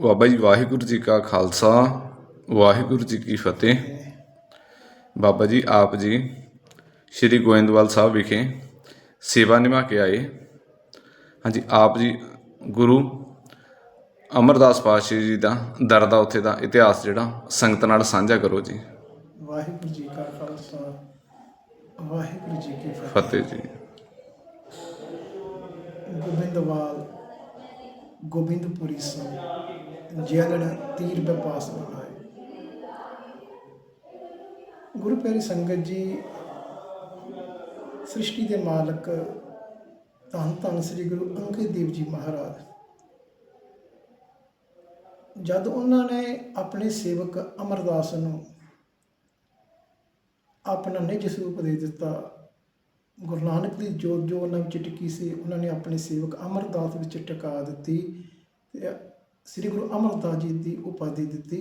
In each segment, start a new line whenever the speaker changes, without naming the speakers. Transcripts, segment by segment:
ਬਾਬਾ ਜੀ ਵਾਹਿਗੁਰੂ ਜੀ ਕਾ ਖਾਲਸਾ ਵਾਹਿਗੁਰੂ ਜੀ ਕੀ ਫਤਿਹ। ਬਾਬਾ ਜੀ ਆਪ ਜੀ ਸ੍ਰੀ ਗੋਇੰਦਵਾਲ ਸਾਹਿਬ ਵਿਖੇ ਸੇਵਾ ਨਿਭਾ ਕੇ ਆਏ। ਹਾਂਜੀ ਆਪ ਜੀ ਗੁਰੂ ਅਮਰਦਾਸ ਪਾਤਸ਼ਾਹ ਜੀ ਦਾ ਦਰ ਦਾ ਉੱਥੇ ਦਾ ਇਤਿਹਾਸ ਜਿਹੜਾ ਸੰਗਤ ਨਾਲ ਸਾਂਝਾ ਕਰੋ ਜੀ।
ਵਾਹਿਗੁਰੂ ਜੀ ਕਾ ਖਾਲਸਾ ਵਾਹਿਗੁਰੂ ਜੀ ਕੀ ਫਤਿਹ।
ਜੀ।
ਗੋਬਿੰਦਵਾਲ ਗੋਬਿੰਦਪੁਰੀ ਸੰ ਜੇਲਣ ਤੀਰ ਬਪਾਸ ਬਣਾਏ ਗੁਰੂ ਪਿਆਰੀ ਸੰਗਤ ਜੀ, ਸ੍ਰਿਸ਼ਟੀ ਦੇ ਮਾਲਕ ਧੰਨ ਧੰਨ ਸ੍ਰੀ ਗੁਰੂ ਅੰਗਦ ਦੇਵ ਜੀ ਮਹਾਰਾਜ। ਜਦ ਉਹਨਾਂ ਨੇ ਆਪਣੇ ਸੇਵਕ ਅਮਰਦਾਸ ਨੂੰ ਆਪਣਾ ਨਿੱਜ ਸਰੂਪ ਦੇ ਦਿੱਤਾ ਗੁਰੂ ਨਾਨਕ ਦੀ ਜੋਤ ਜੋ ਉਹਨਾਂ ਵਿੱਚ ਟਿਕੀ ਸੀ, ਉਹਨਾਂ ਨੇ ਆਪਣੇ ਸੇਵਕ ਅਮਰਦਾਸ ਵਿੱਚ ਟਿਕਾ ਦਿੱਤੀ ਤੇ ਸ੍ਰੀ ਗੁਰੂ ਅਮਰਦਾਸ ਜੀ ਦੀ ਉਪਾਧੀ ਦਿੱਤੀ।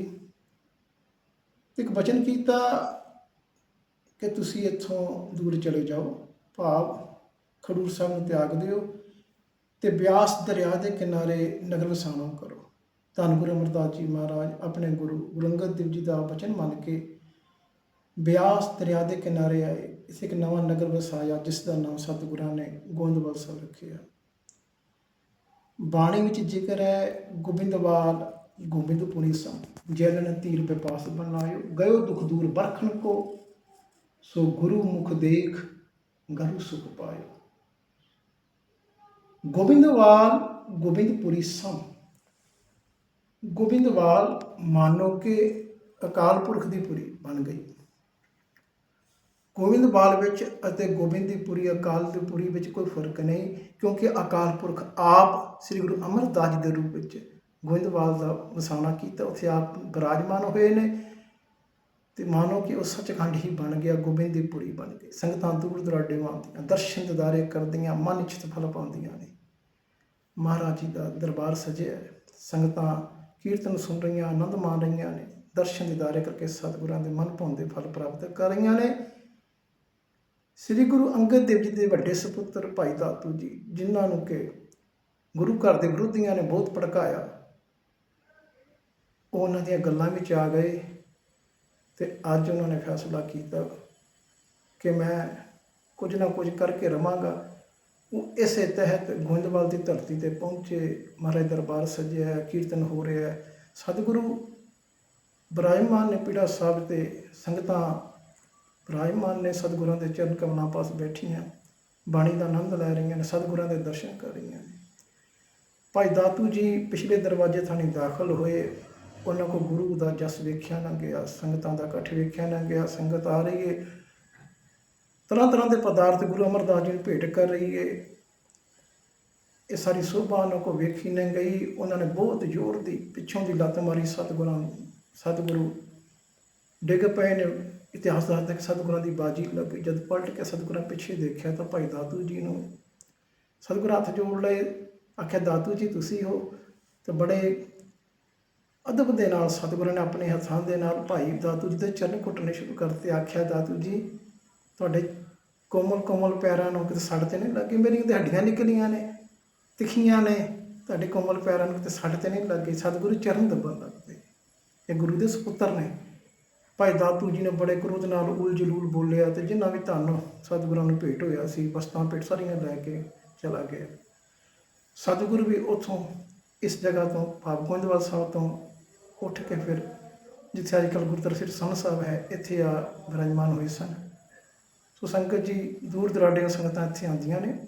ਇੱਕ ਬਚਨ ਕੀਤਾ ਕਿ ਤੁਸੀਂ ਇੱਥੋਂ ਦੂਰ ਚਲੇ ਜਾਓ, ਭਾਵ ਖਡੂਰ ਸਾਹਿਬ ਨੂੰ ਤਿਆਗ ਦਿਓ ਤੇ ਬਿਆਸ ਦਰਿਆ ਦੇ ਕਿਨਾਰੇ ਨਗਰ ਵਸਾਣਾ ਕਰੋ। ਧੰਨ ਗੁਰੂ ਅਮਰਦਾਸ ਜੀ ਮਹਾਰਾਜ, ਆਪਣੇ ਗੁਰੂ ਗੁਰੂ ਅੰਗਦ ਦੇਵ ਜੀ ਦਾ ਬਚਨ ਮੰਨ ਕੇ ਬਿਆਸ ਦਰਿਆ ਦੇ ਕਿਨਾਰੇ ਆਏ। ਇਸ ਇੱਕ ਨਵਾਂ ਨਗਰ ਵਸਾਇਆ ਜਿਸ ਦਾ ਨਾਮ ਸਤਿਗੁਰਾਂ ਨੇ ਗੋਇੰਦਵਾਲ ਸਾਹਿਬ ਰੱਖਿਆ ਬਾਣੀ ਵਿੱਚ ਜ਼ਿਕਰ ਹੈ, ਗੋਬਿੰਦਵਾਲ ਗੋਬਿੰਦਪੁਰੀ ਸੰ ਜੈਲਨ ਤੀਰ ਬਿਪਾਸ ਬਣਾਇਓ, ਗਇਓ ਦੁਖ ਦੂਰ ਬਰਖਣ ਕੋ, ਸੋ ਗੁਰੂ ਮੁਖ ਦੇਖ ਗਰੂ ਸੁਖ ਪਾਇਓ। ਗੋਬਿੰਦਵਾਲ ਗੋਬਿੰਦਪੁਰੀ ਸੰ ਗੋਬਿੰਦਵਾਲ ਮਾਨੋ ਕਿ ਅਕਾਲ ਪੁਰਖ ਦੀ ਪੁਰੀ ਬਣ ਗਈ। ਗੋਬਿੰਦਵਾਲ ਵਿੱਚ ਅਤੇ ਗੋਬਿੰਦੀਪੁਰੀ ਅਕਾਲ ਦੀ ਪੁਰੀ ਵਿੱਚ ਕੋਈ ਫ਼ਰਕ ਨਹੀਂ, ਕਿਉਂਕਿ ਅਕਾਲ ਪੁਰਖ ਆਪ ਸ੍ਰੀ ਗੁਰੂ ਅਮਰਦਾਸ ਜੀ ਦੇ ਰੂਪ ਵਿੱਚ ਗੋਬਿੰਦਵਾਲ ਦਾ ਵਸਾਉਣਾ ਕੀਤਾ, ਉੱਥੇ ਆਪ ਬਿਰਾਜਮਾਨ ਹੋਏ ਨੇ ਤੇ ਮਾਨੋ ਕਿ ਉਹ ਸੱਚਖੰਡ ਹੀ ਬਣ ਗਿਆ ਗੋਬਿੰਦੀਪੁਰੀ ਬਣ ਗਈ ਸੰਗਤਾਂ ਦੂਰ ਦੁਰਾਡੇ ਆਉਂਦੀਆਂ ਦਰਸ਼ਨ ਦਿਦਾਰੇ ਕਰਦੀਆਂ, ਮਨ ਇੱਛਤ ਫਲ ਪਾਉਂਦੀਆਂ ਨੇ। ਮਹਾਰਾਜ ਜੀ ਦਾ ਦਰਬਾਰ ਸਜਿਆ ਸੰਗਤਾਂ ਕੀਰਤਨ ਸੁਣ ਰਹੀਆਂ, ਆਨੰਦ ਮਾਣ ਰਹੀਆਂ ਨੇ। ਦਰਸ਼ਨ ਦਿਦਾਰੇ ਕਰਕੇ ਸਤਿਗੁਰਾਂ ਦੇ ਮਨ ਭਾਉਂਦੇ ਫਲ ਪ੍ਰਾਪਤ ਕਰ ਰਹੀਆਂ ਨੇ। ਸ੍ਰੀ ਗੁਰੂ ਅੰਗਦ ਦੇਵ ਜੀ ਦੇ ਵੱਡੇ ਸੁਪੁੱਤਰ ਭਾਈ ਦਾਤੂ ਜੀ, ਜਿਨ੍ਹਾਂ ਨੂੰ ਕਿ ਗੁਰੂ ਘਰ ਦੇ ਵਿਰੋਧੀਆਂ ਨੇ ਬਹੁਤ ਭੜਕਾਇਆ, ਉਹ ਉਹਨਾਂ ਦੀਆਂ ਗੱਲਾਂ ਵਿੱਚ ਆ ਗਏ ਤੇ ਅੱਜ ਉਹਨਾਂ ਨੇ ਫੈਸਲਾ ਕੀਤਾ ਕਿ ਮੈਂ ਕੁਝ ਨਾ ਕੁਝ ਕਰਕੇ ਰਵਾਂਗਾ। ਉਹ ਇਸੇ ਤਹਿਤ ਗੋਇੰਦਵਾਲ ਦੀ ਧਰਤੀ ਤੇ ਪਹੁੰਚੇ, ਮਹਾਰਾਜ ਦਰਬਾਰ ਸਜਿਆ, ਕੀਰਤਨ ਹੋ ਰਿਹਾ ਸਤਿਗੁਰੂ ਬਰਾਹਿਮਾਨ ਨੇ ਪੀੜਾ ਸਾਹਿਬ ਤੇ ਸੰਗਤਾਂ ਰਾਜਮਾਨ ਨੇ ਸਤਿਗੁਰਾਂ ਦੇ ਚਰਨ ਕਮਲਾਂ ਪਾਸ ਬੈਠੀਆਂ, ਬਾਣੀ ਦਾ ਆਨੰਦ ਲੈ ਰਹੀਆਂ ਨੇ, ਸਤਿਗੁਰਾਂ ਦੇ ਦਰਸ਼ਨ ਕਰ ਰਹੀਆਂ ਨੇ। ਭਾਈ ਦਾਤੂ ਜੀ ਪਿਛਲੇ ਦਰਵਾਜ਼ੇ ਥਾਣੀ ਦਾਖਲ ਹੋਏ, ਉਹਨਾਂ ਕੋ ਗੁਰੂ ਦਾ ਜਸ ਵੇਖਿਆ ਨਾ ਗਿਆ, ਸੰਗਤਾਂ ਦਾ ਇਕੱਠ ਵੇਖਿਆ ਨਾ ਗਿਆ, ਸੰਗਤ ਆ ਰਹੀ ਹੈ ਤਰ੍ਹਾਂ ਤਰ੍ਹਾਂ ਦੇ ਪਦਾਰਥ ਗੁਰੂ ਅਮਰਦਾਸ ਜੀ ਨੂੰ ਭੇਟ ਕਰ ਰਹੀ ਹੈ ਇਹ ਸਾਰੀ ਸੋਭਾ ਉਹਨਾਂ ਕੋ ਵੇਖੀ ਨਾ ਗਈ। ਉਹਨਾਂ ਨੇ ਬਹੁਤ ਜ਼ੋਰ ਦੀ ਪਿੱਛੋਂ ਦੀ ਲੱਤ ਮਾਰੀ, ਸਤਿਗੁਰਾਂ ਨੂੰ, ਸਤਿਗੁਰੂ ਡਿੱਗ ਪਏ ਨੇ ਇਤਿਹਾਸ ਦੱਸਦਾ ਕਿ ਸਤਿਗੁਰਾਂ ਦੀ ਬਾਜੀ ਲੱਗ ਗਈ। ਜਦ ਪਲਟ ਕੇ ਸਤਿਗੁਰਾਂ ਪਿੱਛੇ ਦੇਖਿਆ ਤਾਂ ਭਾਈ ਦਾਤੂ ਜੀ ਨੂੰ ਸਤਿਗੁਰ ਹੱਥ ਜੋੜ ਲਏ। ਆਖਿਆ, ਦਾਤੂ ਜੀ, ਤੁਸੀਂ ਹੋ ਤੇ ਬੜੇ ਅਦਬ ਦੇ ਨਾਲ ਸਤਿਗੁਰਾਂ ਨੇ ਆਪਣੇ ਹੱਥਾਂ ਦੇ ਨਾਲ ਭਾਈ ਦਾਤੂ ਜੀ ਦੇ ਚਰਨ ਘੁੱਟਣੇ ਸ਼ੁਰੂ ਕਰਤੇ। ਆਖਿਆ, ਦਾਤੂ ਜੀ, ਤੁਹਾਡੇ ਕੋਮਲ ਕੋਮਲ ਪੈਰਾਂ ਨੂੰ ਕਿਤੇ ਸੱਟ ਤੇ ਨਹੀਂ ਲੱਗੀ? ਮੇਰੀਆਂ ਤੇ ਹੱਡੀਆਂ ਨਿਕਲੀਆਂ ਨੇ, ਤਿੱਖੀਆਂ ਨੇ। ਤੁਹਾਡੇ ਕੋਮਲ ਪੈਰਾਂ ਨੂੰ ਕਿਤੇ ਸੱਟ ਤੇ ਨਹੀਂ ਲੱਗੀ? ਸਤਿਗੁਰੂ ਚਰਨ ਦੱਬਣ ਲੱਗ ਪਏ। ਇਹ ਗੁਰੂ ਦੇ ਸੁਪੁੱਤਰ ਨੇ। ਭਾਈ ਦਾਤੂ ਜੀ ਨੇ ਬੜੇ ਕ੍ਰੋਧ ਨਾਲ ਉਲ ਜਲੂਲ ਬੋਲਿਆ ਤੇ ਜਿੰਨਾ ਵੀ ਧਨ ਸਤਿਗੁਰਾਂ ਨੂੰ ਭੇਟ ਹੋਇਆ ਸੀ, ਵਸਤਾਂ ਪੇਟ ਸਾਰੀਆਂ ਲੈ ਕੇ ਚਲਾ ਗਿਆ। ਸਤਿਗੁਰੂ ਵੀ ਉਥੋਂ ਇਸ ਜਗ੍ਹਾ ਤੋਂ, ਭਾਵ ਗੋਇੰਦਵਾਲ ਸਾਹਿਬ ਤੋਂ ਉੱਠ ਕੇ ਫਿਰ ਜਿੱਥੇ ਅੱਜ ਕੱਲ੍ਹ ਗੁਰਦੁਆਰਾ ਸ੍ਰੀ ਸੰਨ ਸਾਹਿਬ ਹੈ, ਇੱਥੇ ਆ ਬਿਰਾਜਮਾਨ ਹੋਏ ਸਨ। ਸੋ ਸੰਗਤ ਜੀ, ਦੂਰ ਦਰਾਡੇ ਸੰਗਤਾਂ ਇੱਥੇ ਆਉਂਦੀਆਂ ਨੇ।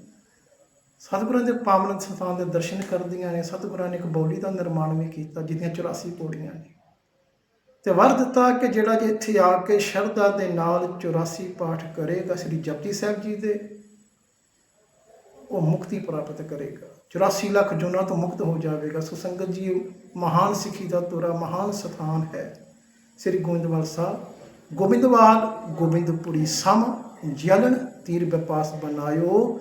ਸਤਿਗੁਰਾਂ ਦੇ ਪਾਵਨ ਸਥਾਨ ਦੇ ਦਰਸ਼ਨ ਕਰਦੀਆਂ ਨੇ। ਸਤਿਗੁਰਾਂ ਨੇ ਇੱਕ ਬੌਲੀ ਦਾ ਨਿਰਮਾਣ ਵੀ ਕੀਤਾ, ਜਿਹਦੀਆਂ 84 ਪੌੜੀਆਂ ਨੇ। ਤੇ ਵਰ ਦਿੱਤਾ ਕਿ ਜਿਹੜਾ ਜੇ ਇੱਥੇ ਆ ਕੇ ਸ਼ਰਧਾ ਦੇ ਨਾਲ 84 ਪਾਠ ਕਰੇਗਾ, ਸ੍ਰੀ ਜਪਜੀ ਸਾਹਿਬ ਜੀ ਦੇ, ਉਹ ਮੁਕਤੀ ਪ੍ਰਾਪਤ ਕਰੇਗਾ। 84 ਲੱਖ ਜੁਨਾ ਤੋਂ ਮੁਕਤ ਹੋ ਜਾਵੇਗਾ। ਸੋ ਸੰਗਤ ਜੀ, ਮਹਾਨ ਸਿੱਖੀ ਦਾ ਤੋਰਾ, ਮਹਾਨ ਸਥਾਨ ਹੈ। ਸ੍ਰੀ ਗੋਬਿੰਦਵਾਲ ਸਾਹਿਬ, ਗੋਬਿੰਦਵਾਲ, ਗੋਬਿੰਦਪੁਰੀ ਸਮ, ਜਲਨ ਤੀਰ ਬਪਾਸ ਬਨਾਇਓ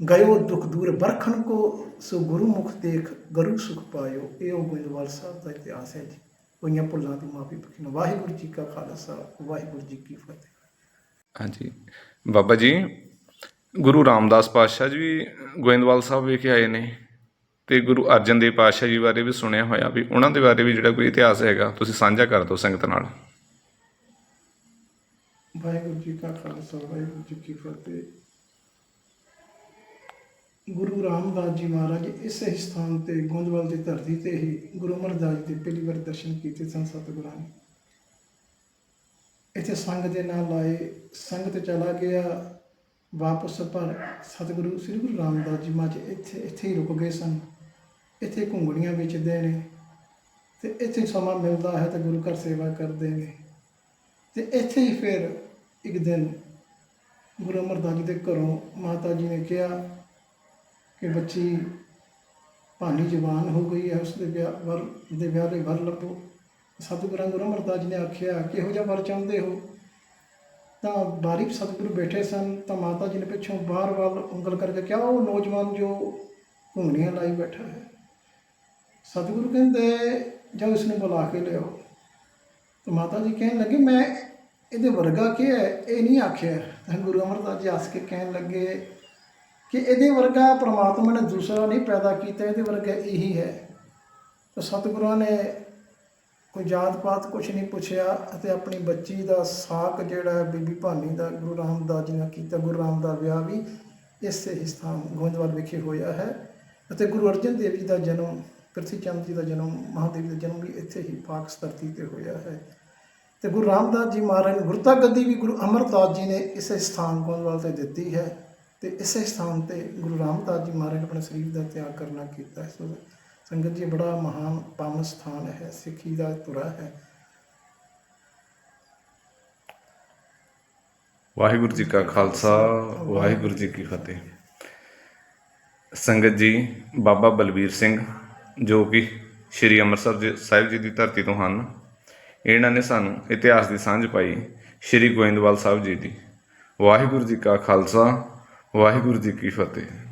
ਗਇਓ ਦੁਖ ਦੂਰ ਬਰਖਣ ਕੋ ਸੋ ਗੁਰੂ ਮੁਖ ਦੇਖ ਗਰੂ ਸੁਖ ਪਾਇਓ। ਇਹ ਉਹ ਗੋਬਿੰਦਵਾਲ ਸਾਹਿਬ ਦਾ ਇਤਿਹਾਸ ਹੈ ਜੀ। ਹੋਈਆਂ ਭੁੱਲਾਂ ਦੀ ਮਾਫੀ ਬਖਸ਼ਣਾ ਵਾਹਿਗੁਰੂ ਜੀ ਕਾ ਖਾਲਸਾ ਵਾਹਿਗੁਰੂ ਜੀ ਕੀ ਫਤਿਹ।
ਹਾਂਜੀ। ਬਾਬਾ ਜੀ ਗੁਰੂ ਰਾਮਦਾਸ ਪਾਤਸ਼ਾਹ ਜੀ ਵੀ ਗੋਇੰਦਵਾਲ ਸਾਹਿਬ ਵਿਖੇ ਆਏ ਨੇ ਤੇ ਗੁਰੂ ਅਰਜਨ ਦੇਵ ਪਾਤਸ਼ਾਹ ਜੀ ਬਾਰੇ ਵੀ ਸੁਣਿਆ ਹੋਇਆ ਵੀ ਉਹਨਾਂ ਦੇ ਬਾਰੇ ਵੀ ਜਿਹੜਾ ਕੋਈ ਇਤਿਹਾਸ ਹੈਗਾ ਤੁਸੀਂ ਸਾਂਝਾ ਕਰ ਦਿਓ ਸੰਗਤ ਨਾਲ।
ਵਾਹਿਗੁਰੂ ਜੀ ਕਾ ਖਾਲਸਾ ਵਾਹਿਗੁਰੂ ਜੀ ਕੀ ਫਤਿਹ। ਗੁਰੂ ਰਾਮਦਾਸ ਜੀ ਮਹਾਰਾਜ ਇਸੇ ਹੀ ਸਥਾਨ ਤੇ ਗੋਂਦਵਾਲ ਦੀ ਧਰਤੀ ਤੇ ਹੀ ਗੁਰੂ ਅਮਰਦਾਸ ਜੀ ਦੇ ਪਹਿਲੀ ਵਾਰ ਦਰਸ਼ਨ ਕੀਤੇ ਸਨ ਸਤਿਗੁਰਾਂ ਨੇ। ਇੱਥੇ ਸੰਗ ਦੇ ਨਾਲ ਲਾਏ ਸੰਗਤ ਚਲਾ ਗਿਆ, ਵਾਪਸ ਪਰ ਸਤਿਗੁਰੂ ਸ੍ਰੀ ਗੁਰੂ ਰਾਮਦਾਸ ਜੀ ਮਹਾਰਾਜ ਇੱਥੇ ਇੱਥੇ ਹੀ ਰੁਕ ਗਏ ਸਨ। ਇੱਥੇ ਘੁੰਗਣੀਆਂ ਵੇਚਦੇ ਨੇ ਤੇ ਇੱਥੇ ਸਮਾਂ ਮਿਲਦਾ ਹੈ ਤੇ ਗੁਰੂ ਘਰ ਸੇਵਾ ਕਰਦੇ ਨੇ। ਤੇ ਇੱਥੇ ਹੀ ਫਿਰ ਇੱਕ ਦਿਨ ਗੁਰੂ ਅਮਰਦਾਸ ਜੀ ਦੇ ਘਰੋਂ ਮਾਤਾ ਜੀ ਨੇ ਕਿਹਾ ਕਿ ਬੱਚੀ ਭਾਨੀ ਜਵਾਨ ਹੋ ਗਈ ਹੈ ਉਸ ਦੇ ਵਿਆਹ ਵਰ, ਦੇ ਵਿਆਹ ਲਈ ਵਰ ਲੱਭੋ। ਸਤਿਗੁਰਾਂ ਗੁਰੂ ਅਮਰਦਾਸ ਜੀ ਨੇ ਆਖਿਆ, ਕਿਹੋ ਜਿਹਾ ਵਰ ਚਾਹੁੰਦੇ ਹੋ? ਤਾਂ ਬਾਰੀਕ ਸਤਿਗੁਰੂ ਬੈਠੇ ਸਨ, ਤਾਂ ਮਾਤਾ ਜੀ ਨੇ ਪਿੱਛੋਂ ਬਾਹਰ ਵੱਲ ਉਂਗਲ ਕਰਕੇ ਕਿਹਾ, ਉਹ ਨੌਜਵਾਨ ਜੋ ਘੁੰਗਣੀਆਂ ਲਾਈ ਬੈਠਾ ਹੈ। ਸਤਿਗੁਰੂ ਕਹਿੰਦੇ, ਜਾਓ ਇਸ ਨੂੰ ਬੁਲਾ ਕੇ ਲਿਆਓ। ਤਾਂ ਮਾਤਾ ਜੀ ਕਹਿਣ ਲੱਗੇ, ਮੈਂ, ਇਹਦੇ ਵਰਗਾ ਕੀ ਹੈ? ਇਹ ਨਹੀਂ ਆਖਿਆ। ਤਾਂ ਗੁਰੂ ਅਮਰਦਾਸ ਜੀ ਹੱਸ ਕੇ ਕਹਿਣ ਲੱਗੇ ਕਿ ਇਹਦੇ ਵਰਗਾ ਪ੍ਰਮਾਤਮਾ ਨੇ ਦੂਸਰਾ ਨਹੀਂ ਪੈਦਾ ਕੀਤਾ, ਇਹਦੇ ਵਰਗਾ ਇਹੀ ਹੈ। ਤਾਂ ਸਤਿਗੁਰਾਂ ਨੇ ਕੋਈ ਜਾਤ ਪਾਤ ਕੁਛ ਨਹੀਂ ਪੁੱਛਿਆ ਅਤੇ ਆਪਣੀ ਬੱਚੀ ਦਾ ਸਾਕ ਜਿਹੜਾ ਬੀਬੀ ਭਾਨੀ ਦਾ, ਗੁਰੂ ਰਾਮਦਾਸ ਜੀ ਨੇ ਕੀਤਾ, ਗੁਰੂ ਰਾਮ ਦਾ ਵਿਆਹ ਵੀ ਇਸੇ ਹੀ ਸਥਾਨ ਗੋਇੰਦਵਾਲ ਵਿਖੇ ਹੋਇਆ ਹੈ। ਅਤੇ ਗੁਰੂ ਅਰਜਨ ਦੇਵ ਜੀ ਦਾ ਜਨਮ, ਪ੍ਰਿਥੀ ਚੰਦ ਜੀ ਦਾ ਜਨਮ, ਮਹਾਦੇਵ ਦਾ ਜਨਮ ਵੀ ਇੱਥੇ ਹੀ ਪਾਕ ਧਰਤੀ ਤੇ ਹੋਇਆ ਹੈ। ਤੇ ਗੁਰੂ ਰਾਮਦਾਸ ਜੀ ਮਹਾਰਾਜ ਨੂੰ ਗੁਰਤਾ ਗੱਦੀ ਵੀ ਗੁਰੂ ਅਮਰਦਾਸ ਜੀ ਨੇ ਇਸੇ ਸਥਾਨ ਗੋਇੰਦਵਾਲ ਤੇ ਦਿੱਤੀ ਹੈ। ਤੇ ਇਸੇ ਸਥਾਨ ਤੇ ਗੁਰੂ ਰਾਮਦਾਸ ਜੀ ਮਹਾਰਾਜ ਆਪਣੇ ਸਰੀਰ ਦਾ ਤਿਆਗ ਕਰਨਾ ਕੀਤਾ। ਸੋ ਸੰਗਤ ਜੀ ਬੜਾ ਮਹਾਨ ਪਾਵਨ ਸਥਾਨ ਹੈ ਸਿੱਖੀ ਦਾ ਧੁਰਾ ਹੈ।
ਵਾਹਿਗੁਰੂ ਜੀ ਕਾ ਖਾਲਸਾ ਵਾਹਿਗੁਰੂ ਜੀ ਕੀ ਫਤਿਹ। ਸੰਗਤ ਜੀ ਬਾਬਾ ਬਲਬੀਰ ਸਿੰਘ ਜੋ ਕਿ ਸ਼੍ਰੀ ਅੰਮ੍ਰਿਤਸਰ ਜੀ- ਸਾਹਿਬ ਜੀ ਦੀ ਧਰਤੀ ਤੋਂ ਹਨ ਇਹਨਾਂ ਨੇ ਸਾਨੂੰ ਇਤਿਹਾਸ ਦੀ ਸਾਂਝ ਪਾਈ ਸ਼੍ਰੀ ਗੋਇੰਦਵਾਲ ਸਾਹਿਬ ਜੀ ਦੀ। ਵਾਹਿਗੁਰੂ ਜੀ ਕਾ ਖਾਲਸਾ ਵਾਹਿਗੁਰੂ ਜੀ ਕੀ ਫਤਿਹ।